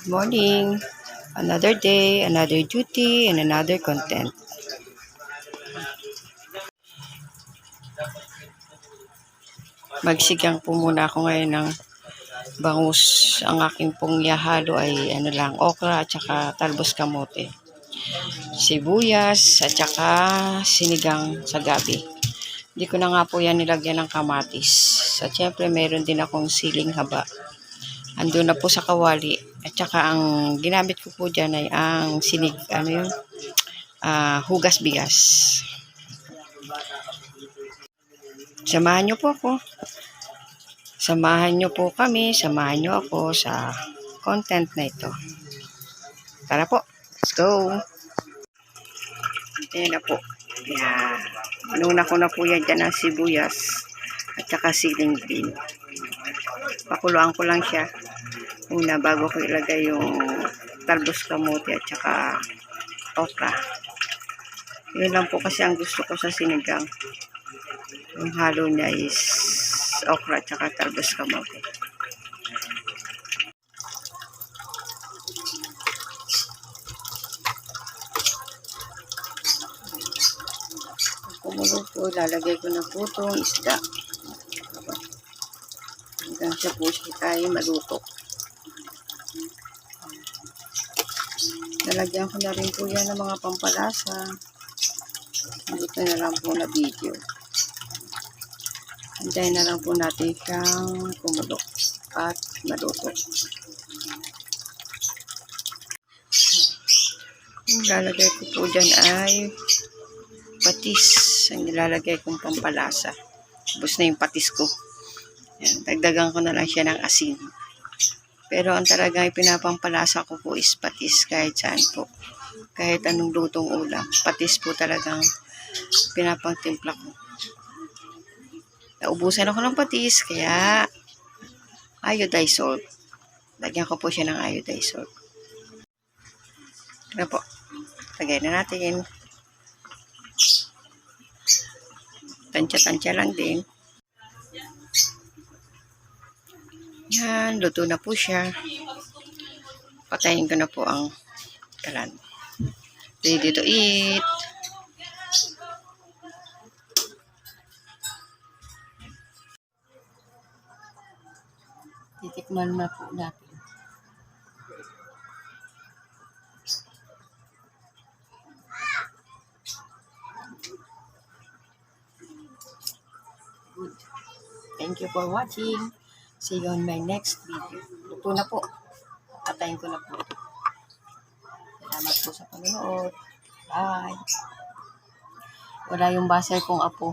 Good morning. Another day, another duty, and another content. Magsigang po muna ako ngayon ng bangus. Ang aking pong yahalo ay ano lang, okra at saka talbos kamote. Sibuyas at saka sinigang sa gabi. Hindi ko na nga po yan nilagyan ng kamatis. At syempre meron din akong siling haba. Ando na po sa kawali. At saka ang ginamit ko po dyan ay ang sinig, ano yun, ah, hugas bigas. Samahan nyo po ako. Samahan nyo po kami, samahan nyo ako sa content na ito. Tara po, let's go! Ayan na po. Ayan. Inuna ko na po yan dyan ng sibuyas at saka siling green. Pakuluan ko lang siya una bago ko ilagay yung talbos kamote at saka okra. Yun lang po kasi ang gusto ko sa sinigang. Yung halo niya is okra at saka talbos kamote. Kumulo po, lalagay ko na po itong isda. Hanggang siya po siya tayo maluto. Lalagyan ko na rin po yan ng mga pampalasa. Dito na lang po na video. Antayin na lang po natin siyang kumulok at maluto. Yung lalagay ko po dyan ay patis. Ang nilalagay kong pampalasa. Tapos na yung patis ko. Yan, dagdagan ko na lang siya ng asin. Pero ang talagang pinapampalasa ko po is patis kahit saan po. Kahit anong lutong ulam. Patis po talagang pinapangtimpla ko. Naubusan ako ng patis, kaya iodized salt. Lagyan ko po siya ng iodized salt. Ano po? Lagay na natin. Tansya-tansya lang din. Yan, luto na po siya. Patayin ko na po ang kalan. Ready to eat. Titikman na po natin. Thank you for watching. See you on my next video. Luto na po. Patayin ko na po. Salamat po sa panonood. Bye. Wala yung basay kong apo.